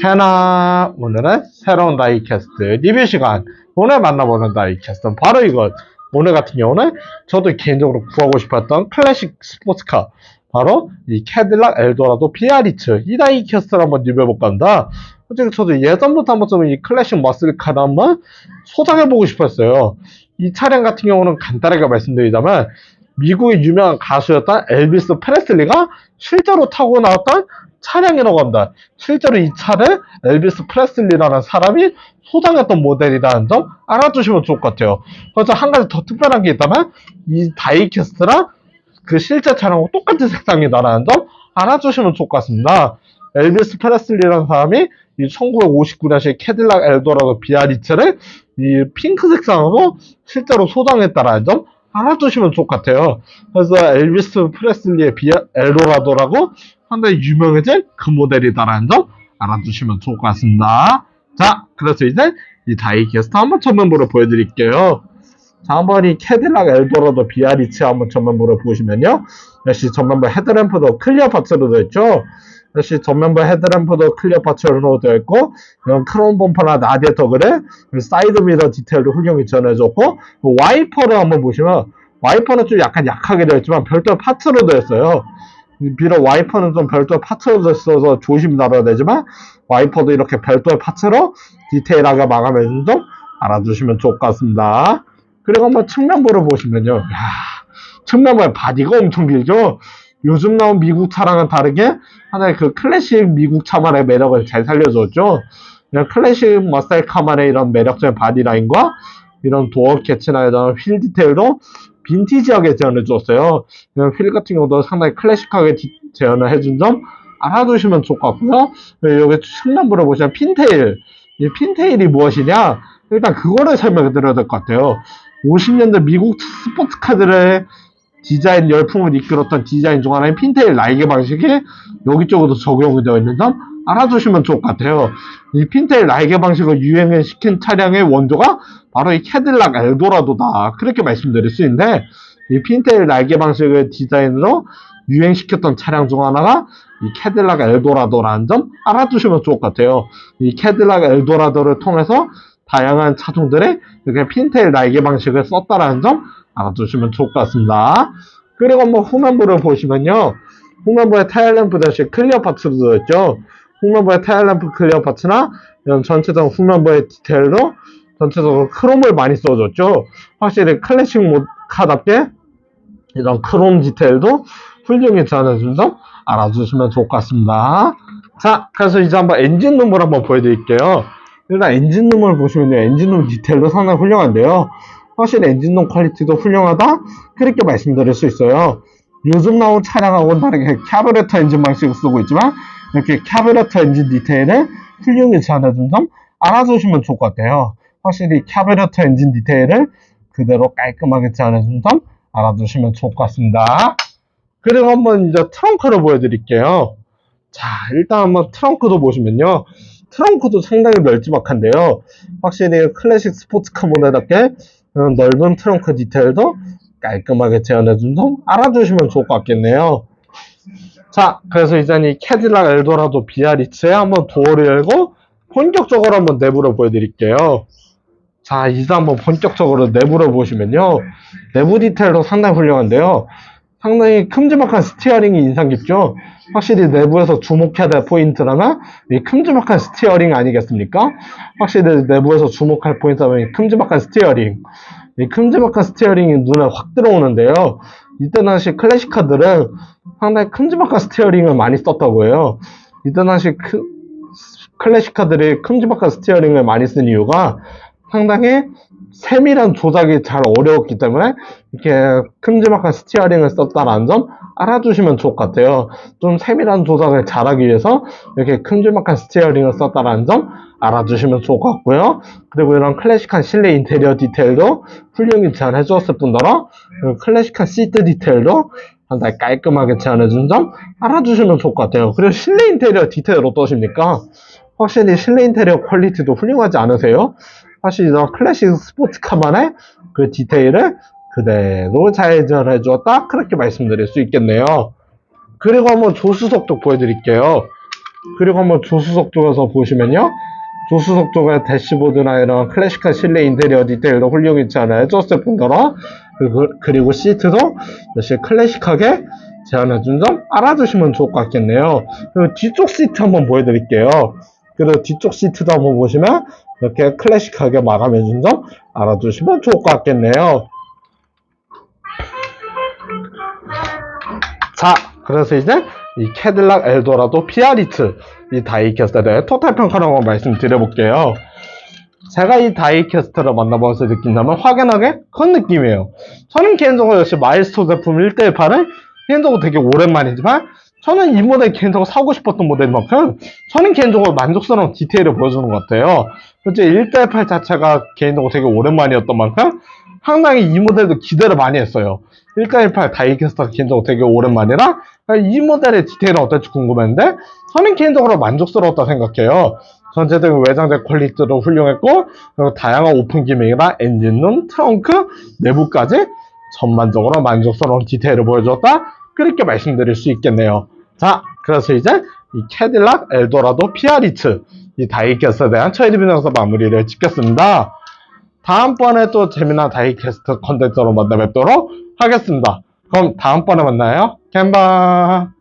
캐나. 오늘은 새로운 다이캐스트 리뷰 시간. 오늘 만나보는 다이캐스트는 바로 이것 오늘 같은 경우는 저도 개인적으로 구하고 싶었던 클래식 스포츠카. 바로 이 캐딜락 엘도라도 비아리츠. 이 다이캐스트를 한번 리뷰해볼까 합니다. 솔직히 저도 예전부터 한번 좀 이 클래식 머슬카를 한번 소장해보고 싶었어요. 이 차량 같은 경우는 간단하게 말씀드리자면 미국의 유명한 가수였던 엘비스 프레슬리가 실제로 타고 나왔던 차량이라고 합니다. 실제로 이 차를 엘비스 프레슬리라는 사람이 소장했던 모델이라는 점 알아두시면 좋을 것 같아요. 그래서 한 가지 더 특별한 게 있다면 이 다이캐스트랑 그 실제 차량하고 똑같은 색상이다라는 점 알아주시면 좋을 것 같습니다. 엘비스 프레슬리라는 사람이 이 1959년식 캐딜락 엘도라도 비아리츠를 이 핑크 색상으로 실제로 소장했다라는 점 알아두시면 좋을 것 같아요. 그래서 엘비스 프레슬리의 비아, 엘도라도라고 상당히 유명해진 그 모델이다라는 점 알아두시면 좋을 것 같습니다. 자, 그래서 이제 이 다이캐스트 한번 전면부를 보여드릴게요. 자, 한번 이 캐딜락 엘도라도 비아리츠 한번 전면부를 보시면요. 역시 전면부 헤드램프도 클리어 파츠로 되어 있죠. 역시 전면부 헤드램프도 클리어 파츠로 되어 있고, 이런 크롬 범퍼나 라디에이터 그래, 사이드 미러 디테일도 훌륭히 전해졌고, 그 와이퍼를 한번 보시면, 와이퍼는 좀 약간 약하게 되어 있지만 별도 파츠로 되어 있어요. 비록 와이퍼는 좀 별도의 파츠로 있어서 조심 다뤄야 되지만, 와이퍼도 이렇게 별도의 파츠로 디테일하게 마감해준 점 알아두시면 좋을 것 같습니다. 그리고 한번 측면부를 보시면요. 야, 측면부에 바디가 엄청 길죠? 요즘 나온 미국 차랑은 다르게 하나의 그 클래식 미국 차만의 매력을 잘 살려줬죠. 클래식 머셀 카만의 이런 매력적인 바디 라인과 이런 도어 캐치나 이런 휠 디테일도 빈티지하게 줬어요. 그냥 휠 같은 경우도 상당히 클래식하게 디- 재현을 해준 점 알아두시면 좋을 것 같고요. 그리고 여기 측면부를 보시면 핀테일. 이 핀테일이 무엇이냐? 일단 그거를 설명해 드려야 될 것 같아요. 50년대 미국 스포츠카들의 디자인 열풍을 이끌었던 디자인 중 하나인 핀테일 날개 방식이 여기 쪽으로 적용이 되어 있는 점 알아두시면 좋을 것 같아요. 이 핀테일 날개 방식을 유행을 시킨 차량의 원조가 바로 이 캐딜락 엘도라도다. 그렇게 말씀드릴 수 있는데 이 핀테일 날개 방식을 디자인으로 유행시켰던 차량 중 하나가 이 캐딜락 엘도라도라는 점 알아두시면 좋을 것 같아요. 이 캐딜락 엘도라도를 통해서 다양한 차종들의 이렇게 핀테일 날개 방식을 썼다라는 점 알아두시면 좋을 것 같습니다. 그리고 한번 후면부를 보시면요. 후면부에 타일램프 대신 클리어 파츠도 들어있죠. 후면부에 타일램프 클리어 파츠나 이런 전체적 후면부의 디테일로 전체적으로 크롬을 많이 써줬죠. 확실히 클래식 모카답게 이런 크롬 디테일도 훌륭히 전해준 점 알아주시면 좋을 것 같습니다. 자, 그래서 이제 한번 엔진 룸을 한번 보여드릴게요. 일단 엔진 룸을 보시면요. 엔진 룸 디테일도 상당히 훌륭한데요. 확실히 엔진 룸 퀄리티도 훌륭하다? 그렇게 말씀드릴 수 있어요. 요즘 나온 차량하고는 다르게 캐브레터 엔진 방식을 쓰고 있지만 이렇게 캐브레터 엔진 디테일을 훌륭히 전해준 점 알아두시면 좋을 것 같아요. 확실히 캐브레터 엔진 디테일을 그대로 깔끔하게 전해준 점 알아두시면 좋을 것 같습니다. 그리고 한번 이제 트렁크를 보여드릴게요. 자, 일단 한번 트렁크도 보시면요. 트렁크도 상당히 널찍막한데요. 확실히 클래식 스포츠카 모델답게 넓은 트렁크 디테일도 깔끔하게 재현해준 점 알아두시면 좋을 것 같겠네요. 자, 그래서 이제 이 캐딜락 엘도라도 비아리츠에 한번 도어를 열고 본격적으로 한번 내부를 보여드릴게요. 자, 이제 한번 본격적으로 내부를 보시면요. 내부 디테일도 상당히 훌륭한데요. 상당히 큼지막한 스티어링이 인상 깊죠? 확실히 내부에서 주목해야 될 포인트라면 이 큼지막한 스티어링 아니겠습니까? 확실히 내부에서 주목할 포인트라면 이 큼지막한 스티어링. 이 큼지막한 스티어링이 눈에 확 들어오는데요. 이때 당시 클래식카들은 상당히 큼지막한 스티어링을 많이 썼다고 해요. 이때 당시 크- 클래식카들이 큼지막한 스티어링을 많이 쓴 이유가 상당히 세밀한 조작이 잘 어려웠기 때문에 이렇게 큼지막한 스티어링을 썼다라는 점 알아두시면 좋을 것 같아요. 좀 세밀한 조작을 잘하기 위해서 이렇게 큼지막한 스티어링을 썼다라는 점 알아두시면 좋을 것 같고요. 그리고 이런 클래식한 실내 인테리어 디테일도 훌륭히 제안해주었을 뿐더러 그 클래식한 시트 디테일도 상당히 깔끔하게 제안해준 점 알아두시면 좋을 것 같아요. 그리고 실내 인테리어 디테일 어떠십니까? 확실히 실내 인테리어 퀄리티도 훌륭하지 않으세요? 사실 이런 클래식 스포츠카만의 그 디테일을 그대로 잘 전해 주었다 그렇게 말씀드릴 수 있겠네요. 그리고 한번 조수석도 보여드릴게요. 그리고 한번 조수석 쪽에서 보시면요. 조수석 쪽에 대시보드나 이런 클래식한 실내 인테리어 디테일도 훌륭했지 않아요? 조스분더러 그리고, 시트도 역시 클래식하게 제안해준 점 알아두시면 좋을 것 같겠네요. 그리고 뒤쪽 시트 한번 보여드릴게요. 그리고 뒤쪽 시트도 한번 보시면 이렇게 클래식하게 마감해준 점 알아두시면 좋을 것 같겠네요. 자, 그래서 이제 이 캐딜락 엘도라도 피아리트 이 다이캐스트에 대해 토탈 한번 말씀드려볼게요. 제가 이 다이캐스트를 만나보면서 느낀 점은 확연하게 큰 느낌이에요. 저는 개인적으로 역시 마일스톤 제품 1대18은 개인적으로 되게 오랜만이지만 저는 이 모델 개인적으로 사고 싶었던 모델인 만큼 저는 개인적으로 만족스러운 디테일을 보여주는 것 같아요. 실제 1대8 자체가 개인적으로 되게 오랜만이었던 만큼 상당히 이 모델도 기대를 많이 했어요. 1대18 다이캐스트가 개인적으로 되게 오랜만이라 이 모델의 디테일은 어떨지 궁금했는데 저는 개인적으로 만족스러웠다 생각해요. 전체적인 외장재 퀄리티도 훌륭했고 그리고 다양한 오픈 기믹이나 엔진룸, 트렁크, 내부까지 전반적으로 만족스러운 디테일을 보여줬다 그렇게 말씀드릴 수 있겠네요. 자, 그래서 이제 이 캐딜락 엘도라도 피아리츠 이 다이캐스트에 대한 처리 비명서 마무리를 짓겠습니다. 다음번에 또 재미난 다이캐스트 컨텐츠로 만나 뵙도록 하겠습니다. 그럼 다음번에 만나요. 캔바